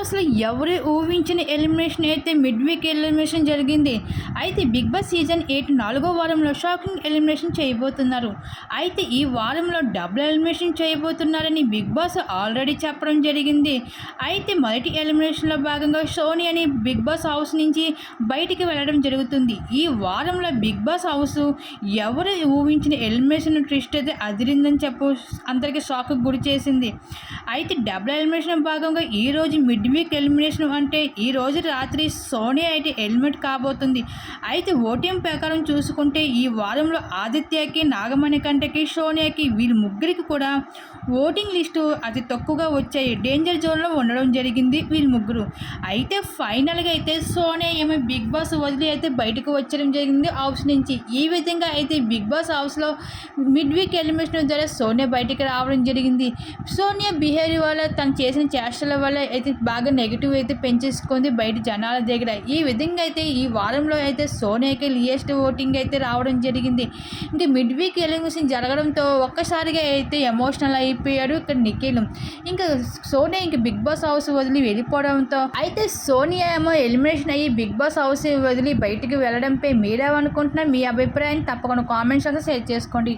హౌస్లో ఎవరు ఊహించిన ఎలిమినేషన్ అయితే మిడ్ వీక్ ఎలిమినేషన్ జరిగింది. అయితే బిగ్ బాస్ సీజన్ ఎయిట్ నాలుగో వారంలో షాకింగ్ ఎలిమినేషన్ చేయబోతున్నారు. అయితే ఈ వారంలో డబుల్ ఎలిమినేషన్ చేయబోతున్నారని బిగ్ బాస్ ఆల్రెడీ చెప్పడం జరిగింది. అయితే మొదటి ఎలిమినేషన్లో భాగంగా సోని అని బిగ్ బాస్ హౌస్ నుంచి బయటికి వెళ్ళడం జరుగుతుంది. ఈ వారంలో బిగ్ బాస్ హౌస్ ఎవరు ఊహించిన ఎలిమినేషన్ ట్విస్ట్ అయితే అదిరిందని చెప్పు అందరికీ షాక్ గురి చేసింది. అయితే డబుల్ ఎలిమినేషన్ భాగంగా ఈ రోజు మిడ్ వీక్ ఎలిమినేషన్ అంటే ఈ రోజు రాత్రి సోనియా అయితే ఎలిమినేట్ కాబోతుంది. అయితే ఓటీఎం ప్రకారం చూసుకుంటే ఈ వారంలో ఆదిత్యకి నాగమణి కంటకి సోనియాకి వీరి ముగ్గురికి కూడా ఓటింగ్ లిస్టు అతి తక్కువగా వచ్చాయి. డేంజర్ జోన్లో ఉండడం జరిగింది వీళ్ళు ముగ్గురు. అయితే ఫైనల్గా అయితే సోనియా ఏమో బిగ్ బాస్ వదిలి అయితే బయటకు వచ్చడం జరిగింది హౌస్ నుంచి. ఈ విధంగా అయితే బిగ్ బాస్ హౌస్లో మిడ్ వీక్ ఎలిమినేషన్ ద్వారా సోనియా బయటికి రావడం జరిగింది. సోనియా బిహేవియర్ వల్ల తను చేసిన చేష్టల వల్ల అయితే బాగా నెగిటివ్ అయితే పెంచేసుకుంది బయట జనాల దగ్గర. ఈ విధంగా అయితే ఈ వారంలో అయితే సోనియాకి లియెస్ట్ ఓటింగ్ అయితే రావడం జరిగింది. ఇంకా మిడ్ వీక్ ఎలిమినేషన్ జరగడంతో ఒక్కసారిగా అయితే ఎమోషనల్ అయిపోయాడు ఇక్కడ నిఖిల్. ఇంకా సోనియా ఇంక బిగ్ బాస్ హౌస్ వదిలి వెళ్ళిపోవడంతో అయితే సోనియా ఏమో ఎలిమినేషన్ అయ్యి బిగ్ బాస్ హౌస్ వదిలి బయటికి వెళ్ళడంపై మీరేమనుకుంటున్నారు? మీ అభిప్రాయాన్ని తప్పకుండా కామెంట్స్ అయితే షేర్ చేసుకోండి.